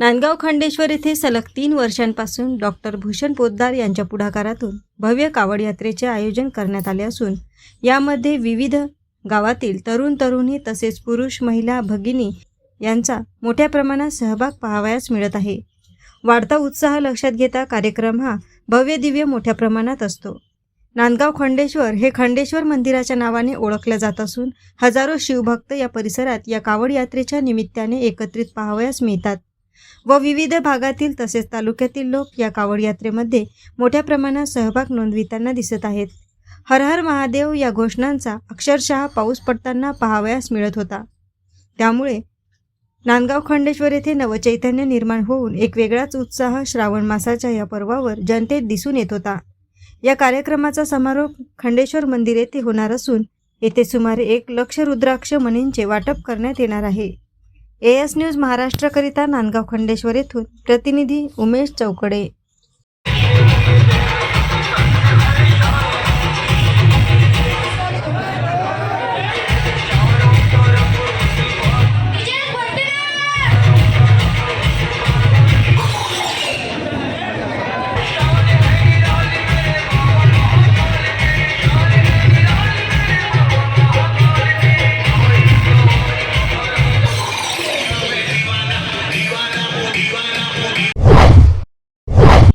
नांदगाव खंडेश्वर येथे सलग तीन वर्षांपासून डॉक्टर भूषण पोद्दार यांच्या पुढाकारातून भव्य कावड यात्रेचे आयोजन करण्यात आले असून यामध्ये विविध गावातील तरुण तरुणी तसेच पुरुष महिला भगिनी यांचा मोठ्या प्रमाणात सहभाग पाहावयास मिळत आहे. वाढता उत्साह लक्षात घेता कार्यक्रम हा भव्य दिव्य मोठ्या प्रमाणात असतो. नांदगाव खंडेश्वर हे खंडेश्वर मंदिराच्या नावाने ओळखलं जात असून हजारो शिवभक्त या परिसरात या कावड यात्रेच्या निमित्ताने एकत्रित पाहावयास मिळतात. व विविध भागातील तसेच तालुक्यातील लोक या कावड यात्रेमध्ये मोठ्या प्रमाणात सहभाग नोंदविताना दिसत आहेत. हर हर महादेव या घोषणांचा अक्षरशः पाऊस पडताना पाहावयास मिळत होता. त्यामुळे नांदगाव खंडेश्वर येथे नवचैतन्य निर्माण होऊन एक वेगळाच उत्साह श्रावण मासाच्या या पर्वावर जनतेत दिसून येत होता. या कार्यक्रमाचा समारोप खंडेश्वर मंदिर येथे होणार असून येथे सुमारे एक लक्ष रुद्राक्ष मनींचे वाटप करण्यात येणार आहे. ए एस न्यूज महाराष्ट्रकरिता नांदगाव खंडेश्वर येथून प्रतिनिधी उमेश चौकडे.